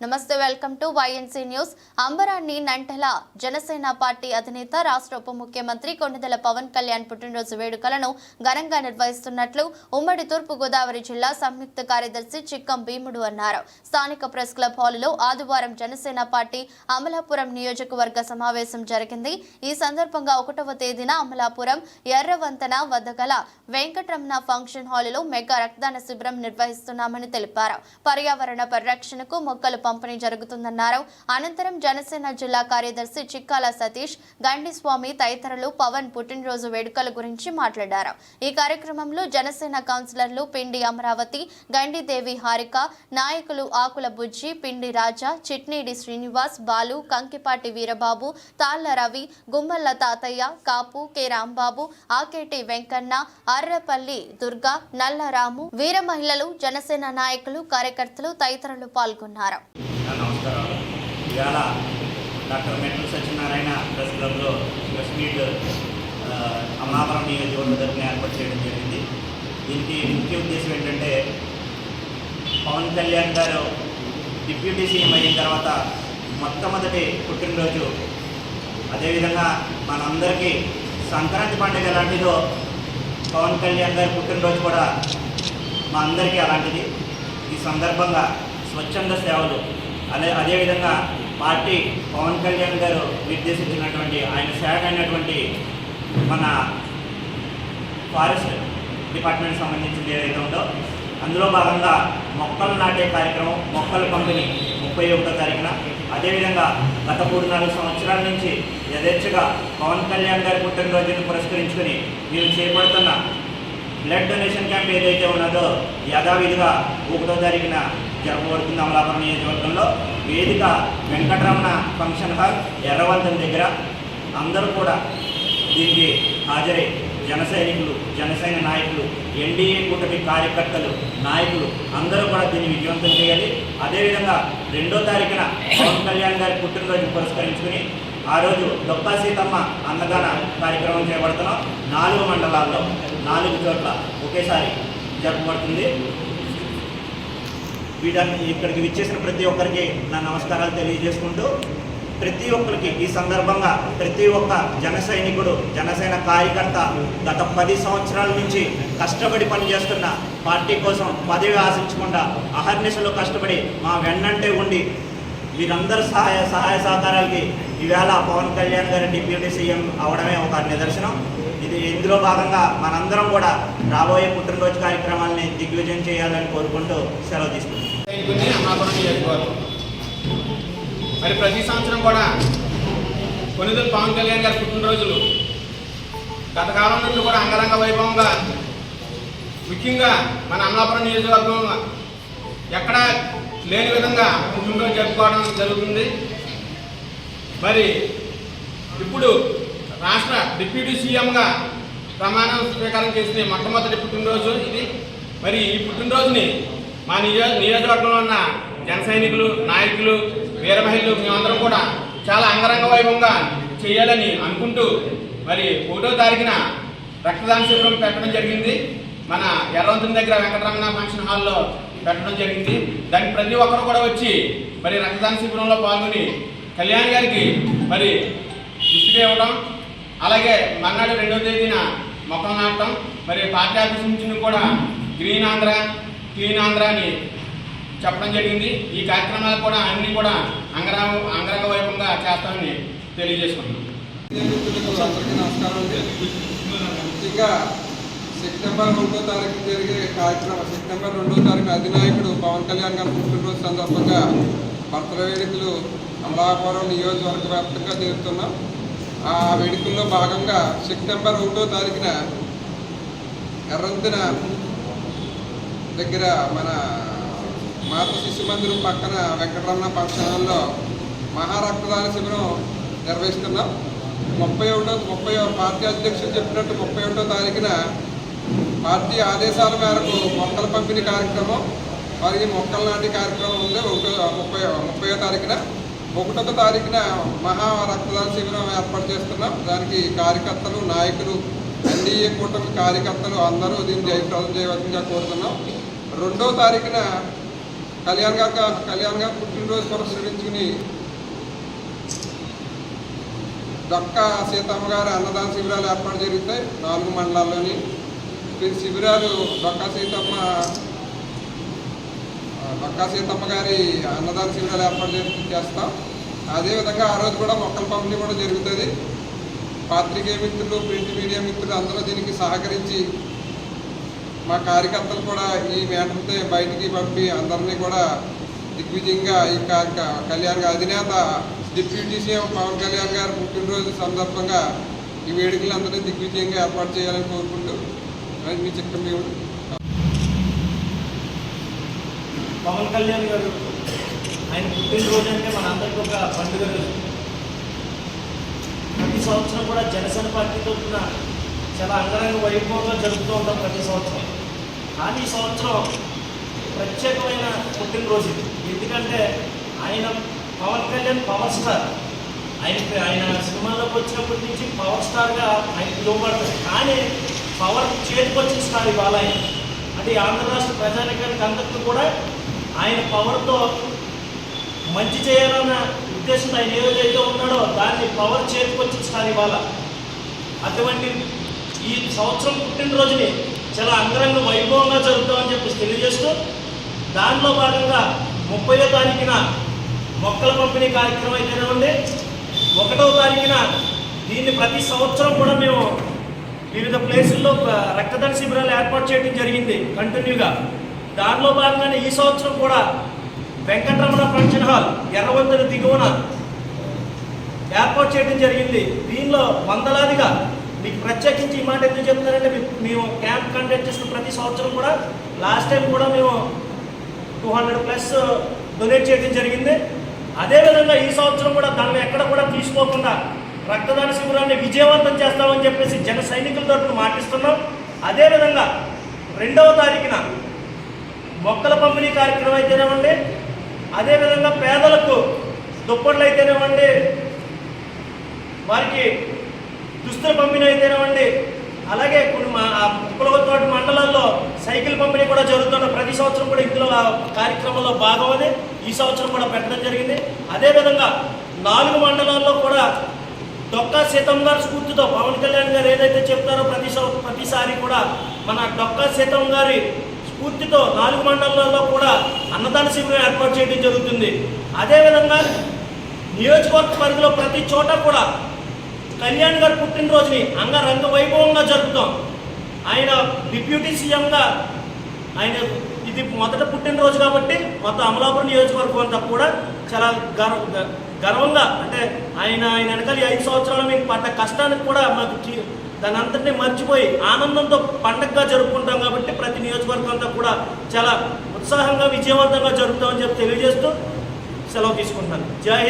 నమస్తే welcome to YNC news అంబరాన్ని నంటల జనసేన పార్టీ అధినేత రాష్ట్ర ఉప ముఖ్యమంత్రి కొణిదెల పవన్ కళ్యాణ్ పుట్టినరోజు వేడుకలను ఘనంగా నిర్వహిస్తున్నట్లు ఉమ్మడి తూర్పు గోదావరి జిల్లా సంయుక్త కార్యదర్శి చిక్కం భీముడు అన్నారు. స్థానిక ప్రెస్ క్లబ్ హాలులో ఆదివారం జనసేన పార్టీ అమలాపురం నియోజకవర్గ సమావేశం జరిగింది. ఈ సందర్భంగా ఒకటవ తేదీన అమలాపురం ఎర్రవంతన వద్ద గల వెంకటరమణ ఫంక్షన్ హాలులో మెగా రక్తదాన శిబిరం నిర్వహిస్తున్నామని తెలిపారు. పర్యావరణ పరిరక్షణకు మొక్కలు పంపిణీ జరుగుతుందన్నారు. అనంతరం జనసేన జిల్లా కార్యదర్శి చిక్కాల సతీష్ గండిస్వామి తదితరులు పవన్ పుట్టినరోజు వేడుకల గురించి మాట్లాడారు. ఈ కార్యక్రమంలో జనసేన కౌన్సిలర్లు పిండి అమరావతి గండిదేవి హారిక నాయకులు ఆకుల బుజ్జి పిండి రాజా చిట్నీడి శ్రీనివాస్ బాలు కంకిపాటి వీరబాబు తాళ్ళ రవి గుమ్మల్ల తాతయ్య కాపు కె. రాంబాబు ఆకేటి వెంకన్న అర్రపల్లి దుర్గా నల్లరాము వీర మహిళలు జనసేన నాయకులు కార్యకర్తలు తదితరులు పాల్గొన్నారు. నా నమస్కారాలు. ఇవాళ డాక్టర్ మెట్ల సత్యనారాయణ ప్రెస్ క్లబ్లో ప్రెస్ మీట్ అమలాపురం నియోజకవర్గ తరఫున ఏర్పాటు చేయడం జరిగింది. దీనికి ముఖ్య ఉద్దేశం ఏంటంటే పవన్ కళ్యాణ్ గారు డిప్యూటీ సీఎం అయిన తర్వాత మొట్టమొదటి పుట్టినరోజు. అదేవిధంగా మనందరికీ సంక్రాంతి పండుగ ఎలాంటిదో పవన్ కళ్యాణ్ గారి పుట్టినరోజు కూడా మా అందరికీ అలాంటిది. ఈ సందర్భంగా స్వచ్ఛంద సేవలు అదే అదేవిధంగా పార్టీ పవన్ కళ్యాణ్ గారు నిర్దేశించినటువంటి ఆయన శాఖ అయినటువంటి మన ఫారెస్ట్ డిపార్ట్మెంట్ సంబంధించింది ఏదైతే ఉందో అందులో భాగంగా మొక్కలు నాటే కార్యక్రమం మొక్కల పంపిణీ ముప్పై ఒకటో తారీఖున. అదేవిధంగా గత మూడు నాలుగు సంవత్సరాల నుంచి యథేచ్ఛగా పవన్ కళ్యాణ్ గారి పుట్టినరోజును పురస్కరించుకొని మేము చేపడుతున్న బ్లడ్ డొనేషన్ క్యాంప్ ఏదైతే ఉన్నదో యథావిధిగా ఒకటో తారీఖున జరపబడుతుంది అమలాపురం నియోజకవర్గంలో వేదిక వెంకటరమణ ఫంక్షన్ హాల్ ఎర్రవంతం దగ్గర అందరూ కూడా దీనికి హాజరై జన సైనికులు జనసేన నాయకులు ఎన్డీఏ కూటమి కార్యకర్తలు నాయకులు అందరూ కూడా దీన్ని విజయవంతం చేయాలి. అదేవిధంగా రెండో తారీఖున పవన్ కళ్యాణ్ గారి పుట్టినరోజు పురస్కరించుకుని ఆ రోజు డొక్కా సీతమ్మ అన్నదాన కార్యక్రమం చేపడుతున్నాం. నాలుగు మండలాల్లో నాలుగు చోట్ల ఒకేసారి జరపబడుతుంది. వీడాన్ని ఇక్కడికి విచ్చేసిన ప్రతి ఒక్కరికి నా నమస్కారాలు తెలియజేసుకుంటూ ప్రతి ఒక్కరికి ఈ సందర్భంగా ప్రతి ఒక్క జన సైనికుడు జనసేన కార్యకర్త గత పది సంవత్సరాల నుంచి కష్టపడి పనిచేస్తున్న పార్టీ కోసం పదవి ఆశించకుండా అహర్నిశలు కష్టపడి మా వెన్నంటే ఉండి వీరందరి సహాయ సహాయ సహకారాలకి ఈవేళ పవన్ కళ్యాణ్ గారి డిప్యూటీ సీఎం అవడమే ఒక నిదర్శనం. ఇది ఇందులో భాగంగా మనందరం కూడా రాబోయే పుట్టినరోజు కార్యక్రమాల్ని దిగ్విజయం చేయాలని కోరుకుంటూ సెలవు తీసుకుంటున్నాం. మరి ప్రతి సంవత్సరం కూడా కొనిదలు పవన్ కళ్యాణ్ గారి పుట్టినరోజులు గత కాలం నుండి కూడా అంగరంగ వైభవంగా ముఖ్యంగా మన అమలాపురం నియోజకవర్గం ఎక్కడ లేని విధంగా పుట్టినరోజు జరుపుకోవడం జరుగుతుంది. మరి ఇప్పుడు రాష్ట్ర డిప్యూటీ సీఎంగా ప్రమాణం స్వీకారం చేసిన మొట్టమొదటి పుట్టినరోజు ఇది. మరి ఈ పుట్టినరోజుని మా నియో నియోజకవర్గంలో ఉన్న జన సైనికులు నాయకులు వీర మహిళలు మేమందరం కూడా చాలా అంగరంగ వైభవంగా చేయాలని అనుకుంటూ మరి ఒకటో తారీఖున రక్తదాన శిబిరం పెట్టడం జరిగింది. మన ఎర్రవంతుని దగ్గర వెంకటరమణ ఫంక్షన్ హాల్లో పెట్టడం జరిగింది. దానికి ప్రతి ఒక్కరు కూడా వచ్చి మరి రక్తదాన శిబిరంలో పాల్గొని కళ్యాణ్ గారికి మరి గిఫ్ట్గా ఇవ్వడం అలాగే మర్నాడు రెండో తేదీన మొక్కలు నాటడం మరి పార్టీ ఆఫీస్ నుంచి కూడా గ్రీన్ ఆంధ్ర క్లీన్ ఆంధ్ర అని చెప్పడం జరిగింది. ఈ కార్యక్రమాలు కూడా అన్ని కూడా అంగరా అంగరంగ వైభవంగా చేస్తామని తెలియజేసుకుంటున్నాం. నమస్కారం ముఖ్యంగా సెప్టెంబర్ రెండో తారీఖు జరిగే కార్యక్రమం సెప్టెంబర్ రెండో తారీఖు అధినాయకుడు పవన్ కళ్యాణ్ గారి పుట్టినరోజు సందర్భంగా భర్త వేడుకలు అమలాపురం నియోజకవర్గ వ్యాప్తంగా జరుగుతున్నాం. ఆ వేడుకల్లో భాగంగా సెప్టెంబర్ ఒకటో తారీఖున ఎర్రంతిన దగ్గర మన మాత శిశు మందిరం పక్కన వెంకటరమణ పాఠశాలలో మహారక్తదాన శిబిరం నిర్వహిస్తున్నాం. ముప్పై ఒకటో ముప్పై పార్టీ అధ్యక్షుడు చెప్పినట్టు ముప్పై ఒకటో తారీఖున పార్టీ ఆదేశాల మేరకు మొక్కల పంపిణీ కార్యక్రమం మరియు మొక్కల నాటి కార్యక్రమం ఉంది. ఒకటో ముప్పై ముప్పై తారీఖున ఒకటో తారీఖున మహా రక్తదాన శిబిరం ఏర్పాటు చేస్తున్నాం. దానికి కార్యకర్తలు నాయకులు ఎన్డీఏ కూటమి కార్యకర్తలు అందరూ దీన్ని జయప్రదం చేయవలసిందిగా కోరుతున్నాం. రెండో తారీఖున కళ్యాణ్ గారు కళ్యాణ్ గారు పుట్టినరోజు పురస్కరించుకుని డొక్క సీతమ్మ గారి అన్నదాన శిబిరాలు ఏర్పాటు జరుగుతాయి. నాలుగు మండలాల్లోని. శిబిరాలు డొక్క సీతమ్మ మక్కా సీతమ్మ గారి అన్నదాన శిబిరాలు ఏర్పాటు చేసి చేస్తాం అదేవిధంగా ఆ రోజు కూడా మొక్కల పంపిణీ కూడా జరుగుతుంది. పాత్రికేయ మిత్రులు ప్రింట్ మీడియా మిత్రులు అందరూ దీనికి సహకరించి మా కార్యకర్తలు కూడా ఈ మేటర్తో బయటికి పంపి అందరినీ కూడా దిగ్విజయంగా ఈ కళ్యాణ్ అధినేత డిప్యూటీ సీఎం పవన్ కళ్యాణ్ గారి పుట్టినరోజు సందర్భంగా ఈ వేడుకలు అందరినీ దిగ్విజయంగా ఏర్పాటు చేయాలని కోరుకుంటూ అది మీ చిక్క మేము పవన్ కళ్యాణ్ గారు ఆయన పుట్టినరోజు అంటే మన అందరికీ ఒక పండుగ రోజు. ప్రతి సంవత్సరం కూడా జనసేన పార్టీ తరఫున చాలా అంగరంగ వైభవంగా జరుపుతూ ఉంటాం ప్రతి సంవత్సరం. కానీ ఈ సంవత్సరం ప్రత్యేకమైన పుట్టినరోజు ఇది. ఎందుకంటే ఆయన పవన్ కళ్యాణ్ పవర్ స్టార్. ఆయన ఆయన సినిమాలోకి వచ్చినప్పటి నుంచి పవర్ స్టార్గా ఆయన పిలువబడతాడు కానీ పవర్ చేతికొచ్చిన స్టార్ ఇవాళ ఆయన. అంటే ఆంధ్ర రాష్ట్ర ప్రజానికానికి అందరికీ కూడా ఆయన పవర్తో మంచి చేయాలన్న ఉద్దేశంతో ఆయన ఏదైతే ఉన్నాడో దాన్ని పవర్ చేతికొచ్చిన ఇవాళ. అటువంటి ఈ సంవత్సరం పుట్టినరోజుని చాలా అంగరంగ వైభవంగా జరుగుతామని చెప్పేసి తెలియజేస్తూ దానిలో భాగంగా ముప్పయో తారీఖున మొక్కల పంపిణీ కార్యక్రమం అయితేనే ఉంది. ఒకటవ తారీఖున దీన్ని ప్రతి సంవత్సరం కూడా మేము వివిధ ప్లేసుల్లో రక్తదాన శిబిరాలు ఏర్పాటు చేయడం జరిగింది కంటిన్యూగా. దానిలో భాగంగానే ఈ సంవత్సరం కూడా వెంకటరమణ ఫంక్షన్ హాల్ ఎర్రవంతుల దిగువన ఏర్పాటు చేయడం జరిగింది. దీనిలో వందలాదిగా మీకు ప్రత్యేకించి ఈ మాట ఎందుకు చెప్తారంటే మేము క్యాంప్ కండక్ట్ చేసిన ప్రతి సంవత్సరం కూడా లాస్ట్ టైం కూడా మేము టూ హండ్రెడ్ ప్లస్ డొనేట్ చేయడం జరిగింది. అదేవిధంగా ఈ సంవత్సరం కూడా దాన్ని ఎక్కడ కూడా తీసుకోకుండా రక్తదాన శిబిరాన్ని విజయవంతం చేస్తామని చెప్పేసి జన సైనికుల తరపున మాటిస్తున్నాం. అదేవిధంగా రెండవ తారీఖున మొక్కల పంపిణీ కార్యక్రమం అయితేనేవ్వండి అదేవిధంగా పేదలకు దుప్పట్లు అయితేనేవ్వండి వారికి దుస్తుల పంపిణీ అయితేనేవ్వండి అలాగే కొన్ని మా ఆ ముక్కలతోటి మండలాల్లో సైకిల్ పంపిణీ కూడా జరుగుతున్న ప్రతి సంవత్సరం కూడా ఇందులో కార్యక్రమంలో భాగమని ఈ సంవత్సరం కూడా పెట్టడం జరిగింది. అదేవిధంగా నాలుగు మండలాల్లో కూడా డొక్కా సీతమ్మ గారి స్ఫూర్తితో పవన్ కళ్యాణ్ గారు ఏదైతే చెప్తారో ప్రతి ప్రతిసారి కూడా మన డొక్కా సీతం గారి పూర్తితో నాలుగు మండలాల్లో కూడా అన్నదాన శిబిరం ఏర్పాటు చేయడం జరుగుతుంది. అదేవిధంగా నియోజకవర్గ పరిధిలో ప్రతి చోట కూడా కళ్యాణ్ గారి పుట్టినరోజుని అంగరంగ వైభవంగా జరుపుతాం. ఆయన డిప్యూటీ సీఎంగా ఆయన ఇది మొదట పుట్టినరోజు కాబట్టి మొత్తం అమలాపురం నియోజకవర్గం అంతా కూడా చాలా గర్వ గర్వంగా అంటే ఆయన ఆయన వెనకాల ఐదు సంవత్సరాలు మీకు పడ్డ కష్టానికి కూడా మాకు దాని మర్చిపోయి ఆనందంతో పండగగా జరుపుకుంటాం కాబట్టి ప్రతి నియోజకవర్గం అంతా కూడా చాలా ఉత్సాహంగా విజయవంతంగా జరుపుతామని చెప్పి తెలియజేస్తూ సెలవు తీసుకుంటున్నాను. జై